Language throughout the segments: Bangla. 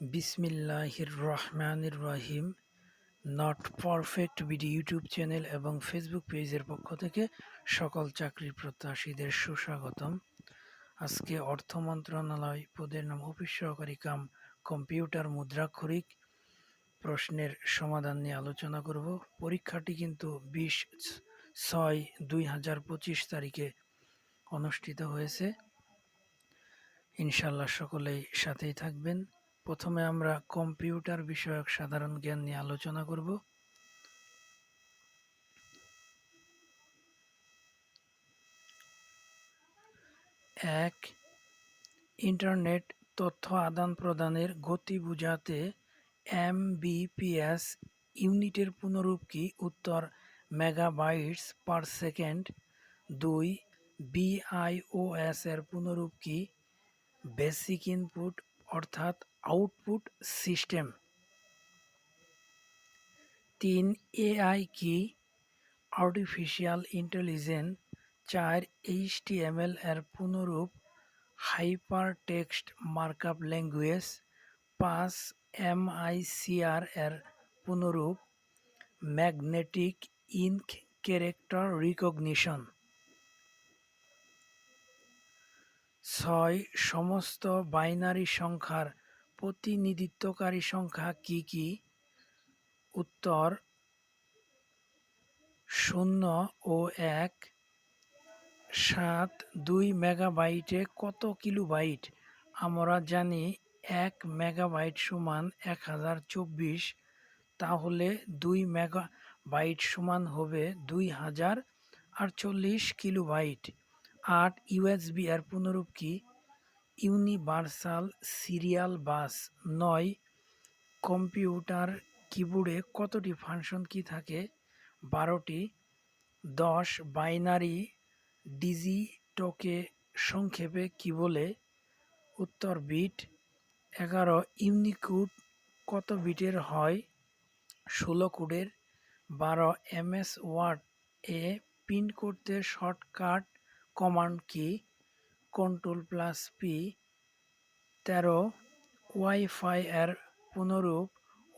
বিসমিল্লাহির রহমানির রহিম। Not perfect BD YouTube channel এবং ফেসবুক পেজের পক্ষ থেকে সকল চাকরির প্রত্যাশীদের সুস্বাগতম। আজকে অর্থ মন্ত্রণালয় পদের নাম অফিস সহকারী কাম কম্পিউটার মুদ্রাক্ষরিক প্রশ্নের সমাধান নিয়ে আলোচনা করব। পরীক্ষাটি কিন্তু বিশ ছয় দুই হাজার পঁচিশ তারিখে অনুষ্ঠিত হয়েছে। ইনশাল্লাহ সকলেই সাথেই থাকবেন। প্রথমে আমরা কম্পিউটার বিষয়ক সাধারণ জ্ঞান নিয়ে আলোচনা করব। এক, ইন্টারনেট তথ্য আদান প্রদানের গতি বুঝাতে এমবিপিএস ইউনিটের পুনরূপ কি উত্তর মেগাবাইটস পার সেকেন্ড। দুই, বিআইওএস এর পুনরূপ কি বেসিক ইনপুট অর্থাৎ আউটপুট সিস্টেম। তিন এআই কি? আর্টিফিশিয়াল ইন্টেলিজেন্স চার এইচটিএমএল এর পুনরূপ হাইপার টেক্সট মার্কআপ ল্যাঙ্গুয়েজ। পাঁচ এমআইসিআর এর পুনরূপ ম্যাগনেটিক ইনক ক্যারেক্টার রিকগনিশন। ছয় সমস্ত বাইনারি সংখ্যার প্রতিনিধিত্বকারী সংখ্যা কি কি? উত্তর, শূন্য ও এক, সাত, দুই মেগাবাইটে কত কিলোবাইট? আমরা জানি এক মেগাবাইট সমান এক হাজার চব্বিশ, তাহলে দুই মেগাবাইট সমান হবে দুই হাজার আটচল্লিশ কিলোবাইট। আট ইউএসবি এর পুনরূপ কি? ইউনিভার্সাল সিরিয়াল বাস নয়, কম্পিউটার কিবোর্ডে কতটি ফাংশন কি থাকে? বারোটি, দশ, বাইনারি, ডিজিটকে সংক্ষেপে কি বলে? উত্তর বিট, এগারো, ইউনিকোড কত বিটের হয়? ষোলো কোডের, বারো, এমএস ওয়ার্ড এ প্রিন্ট করতে শর্টকাট কমান্ড কি? কন্ট্রোল প্লাস পি তেরো ওয়াইফাই এর পুনরূপ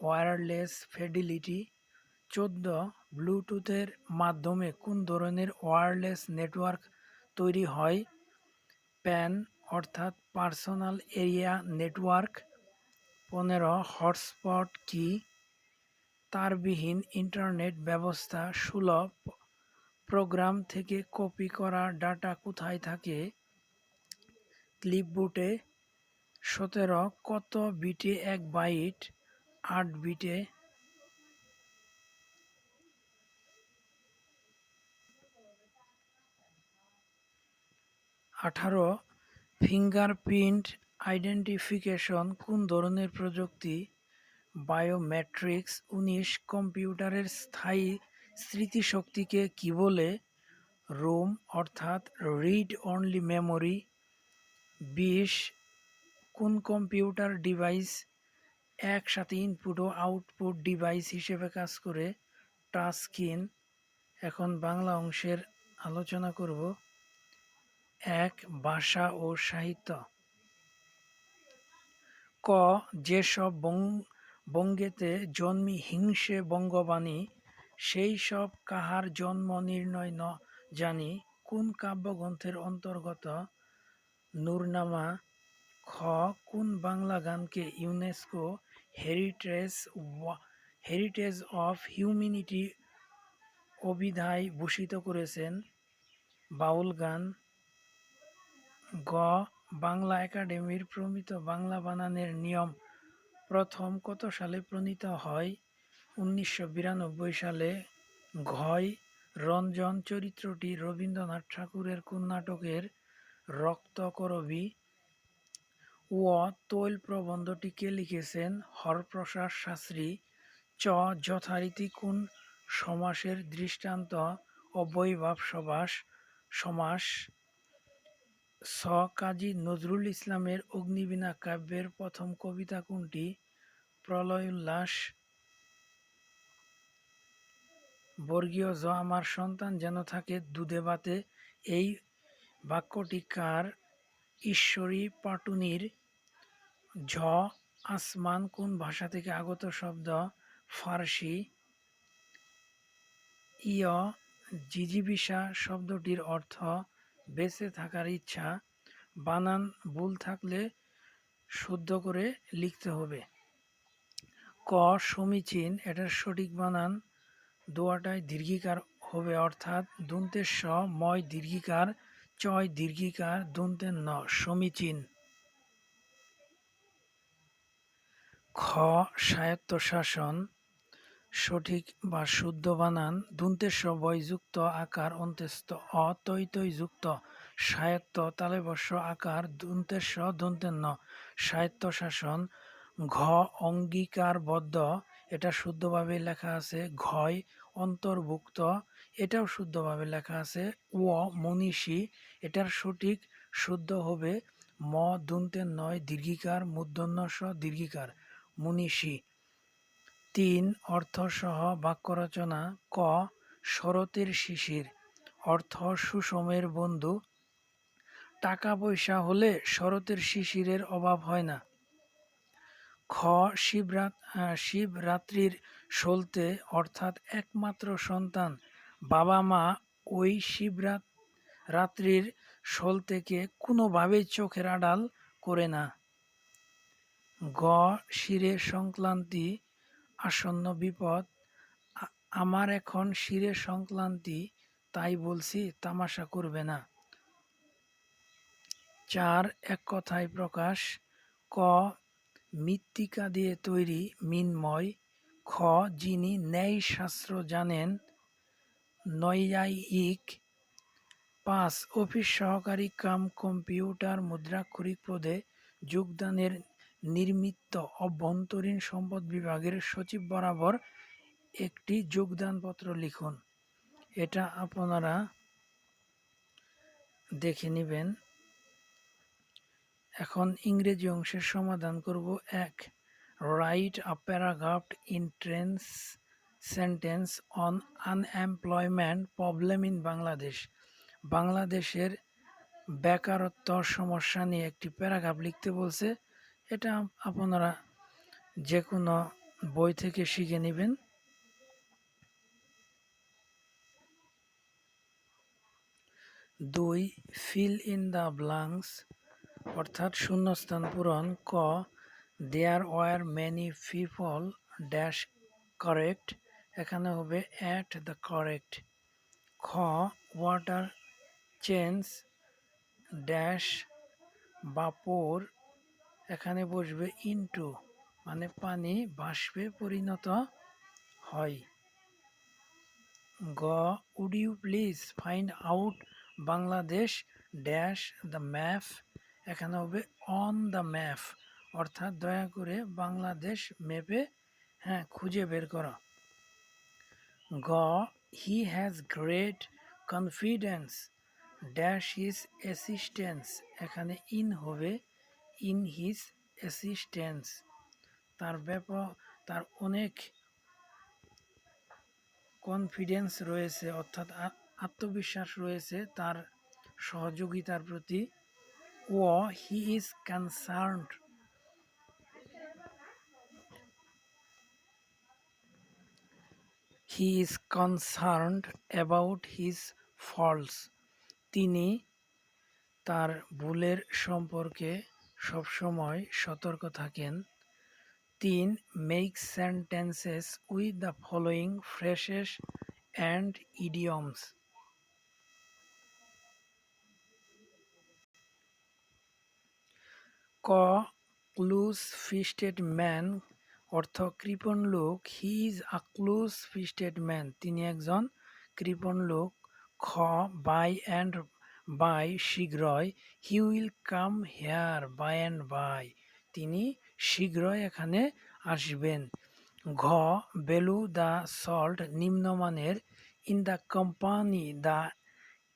ওয়্যারলেস ফেডিলিটি, চোদ্দ ব্লুটুথের মাধ্যমে কোন ধরনের ওয়্যারলেস নেটওয়ার্ক তৈরি হয়? প্যান, অর্থাৎ পার্সোনাল এরিয়া নেটওয়ার্ক। পনেরো হটস্পট কি? তারবিহীন ইন্টারনেট ব্যবস্থা সুলভ। প্রোগ্রাম থেকে কপি করা ডাটা কোথায় থাকে? ক্লিপবোর্ডে সতেরো কত বিটে এক বাইট? আট বিটে আঠারো ফিঙ্গারপ্রিন্ট আইডেন্টিফিকেশন কোন ধরনের প্রযুক্তি? বায়োমেট্রিক্স উনিশ কম্পিউটারের স্থায়ী স্মৃতিশক্তিকে কি বলে? রোম অর্থাৎ রিড অনলি মেমোরি। বিশ কোন কম্পিউটার ডিভাইস একসাথে ইনপুট ও আউটপুট ডিভাইস হিসেবে কাজ করে? টাচ স্ক্রিন এখন বাংলা অংশের আলোচনা করব। এক, ভাষা ও সাহিত্য। ক, যেসব বঙ্গেতে জন্মি হিংসে বঙ্গবাণী, সেই সব কাহার জন্ম নির্ণয় ন জানি? কোন কাব্যগ্রন্থের অন্তর্গত? নূরনামা খ, কোন বাংলা গানকে UNESCO heritage heritage of humanity অভিধায় ভূষিত করেছেন? বাউল গান। গ, বাংলা একাডেমির প্রমিত বাংলা বানানের নিয়ম প্রথম কত সালে প্রণীত হয়? উনিশশো বিরানব্বই সালে ঘয়, রঞ্জন চরিত্রটি রবীন্দ্রনাথ ঠাকুরের কোন নাটকের রক্তকরবী ও তৈল প্রবন্ধটিকে লিখেছেন হরপ্রসাদ শাস্ত্রী চ যথারীতি কোন সমাসের দৃষ্টান্ত অবৈভাব সমাস সমাস স কাজী নজরুল ইসলামের অগ্নিবীণা কাব্যের প্রথম কবিতা কোনটি? প্রলয় উল্লাস বর্গীয় জ আমার সন্তান যেন থাকে দুধে বাতে। এই বাক্যটি কার? ঈশ্বরী পাটুনির ঝ, আসমান কোন ভাষা থেকে আগত শব্দ? ফার্সি। ইয় জিজিবিসা শব্দটির অর্থ বেঁচে থাকার ইচ্ছা। বানান, ভুল থাকলে শুদ্ধ করে লিখতে হবে। ক, সমীচীন, এটার সঠিক বানান। দোয়াটায় দীর্ঘিকার হবে, অর্থাৎ দন্তের স, ময় দীর্ঘিকার, চয় দীর্ঘিকার দন্তের ন, সমীচীন। খ, স্বায়ত্তশাসন, সঠিক বা শুদ্ধ বানান দন্তের স বয়যুক্ত আকার অন্ত্যস্ত অ তৈ তৈ যুক্ত, স্বায়ত্ত তালেবর্ষ আকার দন্তের ন স্বায়ত্তশাসন, ঘ, অঙ্গীকারবদ্ধ, এটা শুদ্ধভাবে লেখা আছে, ঘয়, অন্তর্ভুক্ত, এটাও শুদ্ধভাবে লেখা আছে, ও, মনীষী, এটার সঠিক, শুদ্ধ হবে, ম দন্তের নয় দীর্ঘিকার মূর্ধন্য দীর্ঘিকার। মনীষী। তিন অর্থসহ বাক্য রচনা ক শরতের শিশির। অর্থ সুষমের বন্ধু। টাকা পয়সা হলে শরতের শিশিরের অভাব হয় না। খ শিবরাত শিবরাত্রির সলতে অর্থাৎ একমাত্র সন্তান। বাবা মা ওই শিবরাত রাত্রির সলতেকে কোনোভাবেই চোখের আড়াল করে না। গ শিরের সংক্রান্তি, আসন্ন বিপদ আমার এখন শিরের সংক্রান্তি, তাই বলছি তামাশা করবে না। চার, এক কথায় প্রকাশ, ক, মৃত্তিকা দিয়ে তৈরি মিনময়, খ, যিনি ন্যায় শাস্ত্র জানেন, নৈয়ায়িক, পাঁচ, অফিস সহকারী কাম কম্পিউটার মুদ্রাক্ষরিক পদে যোগদানের নির্মিত অভ্যন্তরীণ সম্পদ বিভাগের সচিব বরাবর একটি যোগদানপত্র লিখুন। এটা আপনারা দেখে নেবেন। এখন ইংরেজি অংশের সমাধান করব। এক write a paragraph in ten sentence on unemployment problem in Bangladesh বাংলাদেশের বেকারত্ব সমস্যা নিয়ে একটি প্যারাগ্রাফ লিখতে বলছে। এটা আপনারা যে কোনো বই থেকে শিখে নেবেন। দুই ফিল ইন দ্য ব্লাঙ্কস অর্থাৎ শূন্যস্থান পূরণ, ক there are many people dash correct এখানে হবে অ্যাট দ্য কারেক্ট খ ওয়াটার চেঞ্জ ড্যাশ বাপর এখানে বসবে ইনটু মানে পানি বাষ্পে পরিণত হয়। গ would you please find out Bangladesh dash the map এখানে হবে অন দ্য ম্যাপ অর্থাৎ দয়া করে বাংলাদেশ ম্যাপে হ্যাঁ খুঁজে বের করো। গ he has great confidence dash his assistance এখানে ইন হবে ইন হিজ অ্যাসিস্ট্যান্স তার ব্যাপক, তার অনেক কনফিডেন্স রয়েছে, অর্থাৎ আত্মবিশ্বাস রয়েছে তার সহযোগিতার প্রতি। ও, he is concerned. He is concerned about his faults. তিনি তার ভুলের সম্পর্কে সবসময় সতর্ক থাকেন। তিন make sentences with the following phrases and idioms ক ক্লুজ ফিস্টেড ম্যান অর্থ কৃপণ লোক। He is a close fisted man তিনি একজন কৃপণ লোক। খ বাই অ্যান্ড বাই শীঘ্রই he will come here by and by. তিনি শীঘ্রই এখানে আসবেন। ঘ, বেলু দ্য সল্ট নিম্নমানের in the company the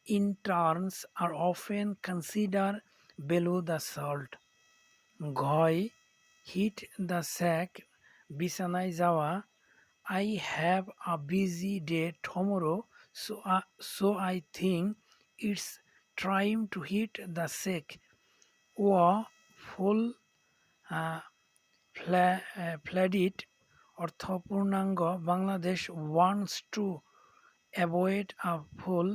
interns are often consider below the salt. ঘয় hit the sack, বিছানায় যাওয়া। I have a busy day tomorrow, so so I think it's trying to hit the sack ও ফুল ফ্ল্যা ফ্ল্যাডিট অর্থ পূর্ণাঙ্গ Bangladesh wants to avoid a full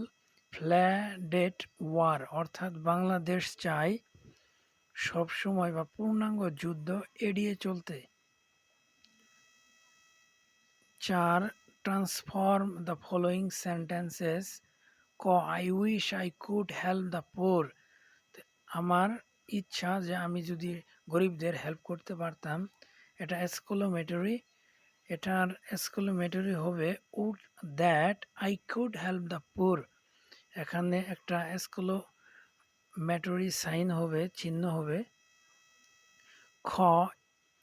fledged war অর্থাৎ বাংলাদেশ চায় সবসময় বা পূর্ণাঙ্গ যুদ্ধ এড়িয়ে চলতে। চার ট্রান্সফর্ম দ্য ফলোয়িং সেন্টেন্সেস ক I wish I could help the poor আমার ইচ্ছা যে আমি যদি গরিবদের হেল্প করতে পারতাম, এটা এসকোলোমেটরি এটার এসকোলোমেটরি হবে would that I could help the poor এখানে একটা এসকোলোমেটরি সাইন হবে, চিহ্ন হবে। খ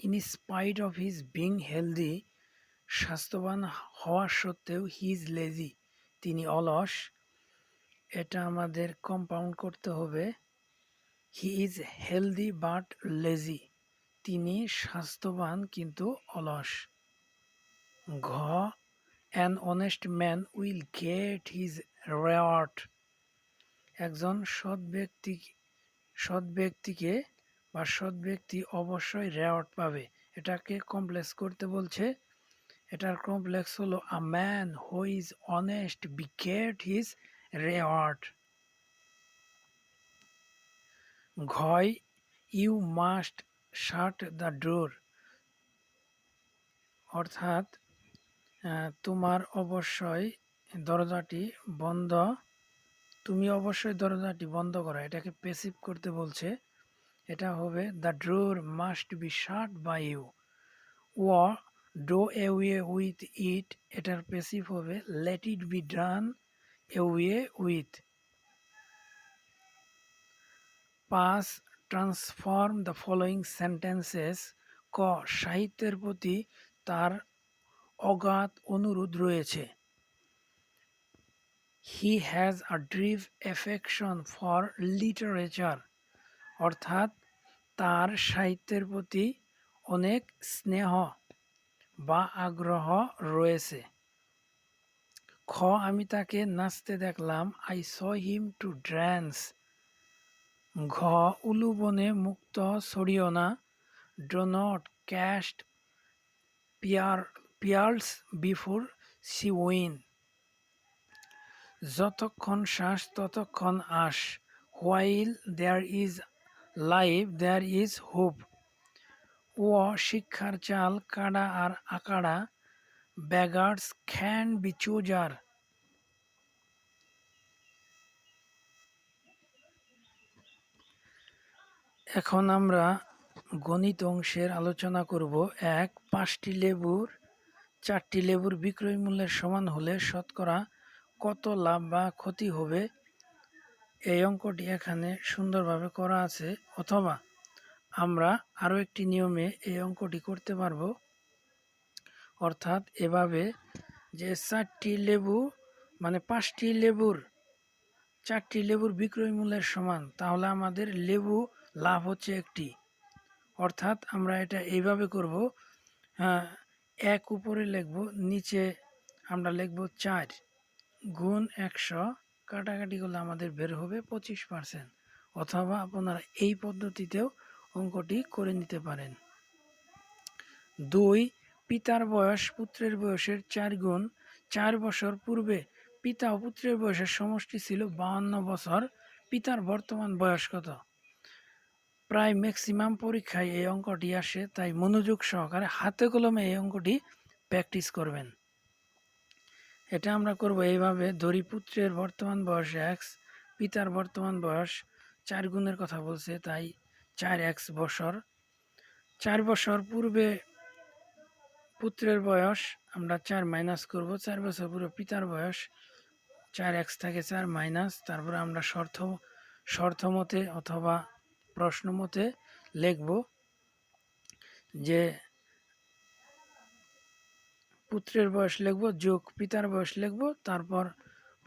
in spite of his being healthy স্বাস্থ্যবান হওয়া সত্ত্বেও হিজ লেজি তিনি অলস এটা আমাদের কম্পাউন্ড করতে হবে। He is healthy but lazy তিনি স্বাস্থ্যবান কিন্তু অলস। ঘ an honest man will get his reward একজন সৎ ব্যক্তি, সৎ ব্যক্তিকে বা সৎ ব্যক্তি অবশ্যই রেওয়ার্ড পাবে। এটাকে কমপ্লেক্স করতে বলছে। এটার কমপ্লেক্স হলো a man who is honest be get his reward ঘয় you must shut the door. অর্থাৎ তোমার অবশ্যই দরজাটি বন্ধ, তুমি অবশ্যই দরজাটি বন্ধ করো। এটাকে পেসিভ করতে বলছে। এটা হবে the door must be shut by you O do A with it এটার পেসিভ হবে let it be done away with pass transform the following sentences ক, সাহিত্যের প্রতি তার অগাধ অনুরোধ রয়েছে। He has a deep affection for literature অর্থাৎ তার সাহিত্যের প্রতি অনেক স্নেহ বা আগ্রহ রয়েছে। খ, আমি তাকে নাচতে দেখলাম। I saw him to dance ঘ উলুবনে মুক্ত ছড়িও না। Do not cast pear pearls before swine যতক্ষণ শ্বাস, ততক্ষণ আস। While there is life there is hope ও, শিক্ষার চাল, কাড়া আর আকাড়া ব্যাগার্স ক্যান বি চুজার এখন আমরা গণিত অংশের আলোচনা করব। এক, পাঁচটি লেবুর, চারটি লেবুর বিক্রয় মূল্যের সমান হলে শতকরা কত লাভ বা ক্ষতি হবে? এই অঙ্কটি এখানে সুন্দরভাবে করা আছে। অথবা আমরা আরও একটি নিয়মে এই অঙ্কটি করতে পারব। অর্থাৎ এভাবে যে চারটি লেবু মানে পাঁচটি লেবুর, চারটি লেবুর বিক্রয় মূল্যের সমান, তাহলে আমাদের লেবু লাভ হচ্ছে একটি। অর্থাৎ আমরা এটা এইভাবে করব এক উপরে লিখব, নিচে আমরা লিখব চার গুণ একশো, কাটাকাটি করলে আমাদের বের হবে পঁচিশ পার্সেন্ট, অথবা আপনারা এই পদ্ধতিতেও অঙ্কটি করে নিতে পারেন। দুই পিতার বয়স পুত্রের বয়সের চার গুণ। চার বছর পূর্বে পিতা ও পুত্রের বয়সের সমষ্টি ছিল বাহান্ন বছর। পিতার বর্তমান বয়স কত? প্রায় ম্যাক্সিমাম পরীক্ষায় এই অঙ্কটি আসে, তাই মনোযোগ সহকারে হাতে কলমে এই অঙ্কটি প্র্যাকটিস করবেন। এটা আমরা করব এইভাবে, ধরি পুত্রের বর্তমান বয়স এক্স পিতার বর্তমান বয়স চার গুণের কথা বলছে, তাই চার এক্স বছর। চার বছর পূর্বে পুত্রের বয়স, আমরা চার মাইনাস করব, চার বছর পূর্বে পিতার বয়স, চার এক্স থাকে চার মাইনাস তারপরে আমরা শর্ত শর্ত মতে অথবা প্রশ্ন মতে লিখব যে পুত্রের বয়স লিখব, যোগ পিতার বয়স লিখব, তারপর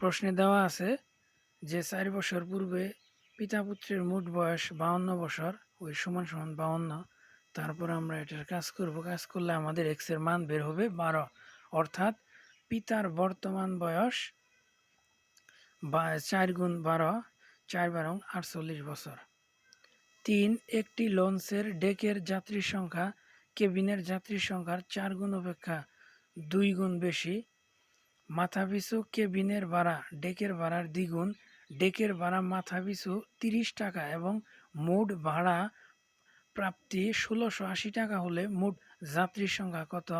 প্রশ্নে দেওয়া আছে যে চার বছর পূর্বে পিতা পুত্রের মোট বয়স বাউন্ন বছর, ওই সমান সমান বাউন্ন। তারপর আমরা এটার কাজ করব। কাজ করলে আমাদের এক্সের মান বের হবে বারো। অর্থাৎ পিতার বর্তমান বয়স বা চার গুণ বারো, চার বারো আটচল্লিশ বছর। তিন, একটি লঞ্চের ডেকের যাত্রীর সংখ্যা, কেবিনের যাত্রীর সংখ্যার চার গুণ অপেক্ষা দুই গুণ বেশি। মাথাপিছু কেবিনের ভাড়া, ডেকের ভাড়ার দ্বিগুণ। ডেকের ভাড়া মাথাপিছু তিরিশ টাকা এবং মোট ভাড়া প্রাপ্তি ষোলোশো আশি টাকা হলে মোট যাত্রীর সংখ্যা কত?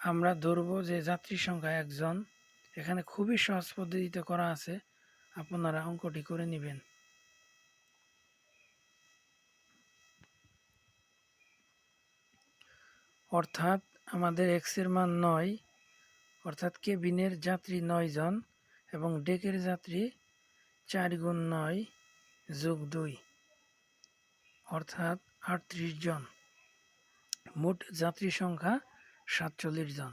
আমরা ধরবো যে যাত্রীর সংখ্যা একজন। এখানে খুবই সহজ পদ্ধতিতে করা আছে। আপনারা অঙ্কটি করে নেবেন। অর্থাৎ আমাদের এক্সের মান নয়। অর্থাৎ কেবিনের যাত্রী নয় জন এবং ডেকের যাত্রী চার গুণ নয় যোগ দুই। অর্থাৎ আটত্রিশ জন। মোট যাত্রী সংখ্যা সাতচল্লিশ জন।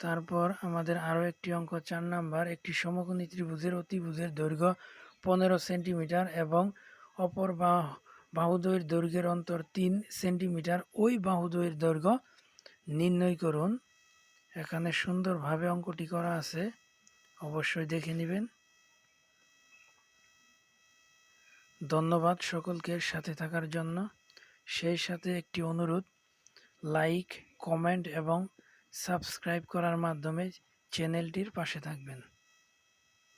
তারপর আমাদের আরও একটি অঙ্ক, চার নাম্বার, একটি সমকোণী ত্রিভুজের অতিভুজের দৈর্ঘ্য পনেরো সেন্টিমিটার এবং অপর বা বাহুদ্বয়ের দৈর্ঘ্যের অন্তর তিন সেন্টিমিটার। ওই বাহুদ্বয়ের দৈর্ঘ্য নির্ণয় করুন। এখানে সুন্দরভাবে অঙ্কটি করা আছে, অবশ্যই দেখে নেবেন। ধন্যবাদ সকলকে সাথে থাকার জন্য। সেই সাথে একটি অনুরোধ লাইক কমেন্ট এবং সাবস্ক্রাইব করার মাধ্যমে চ্যানেলটির পাশে থাকবেন।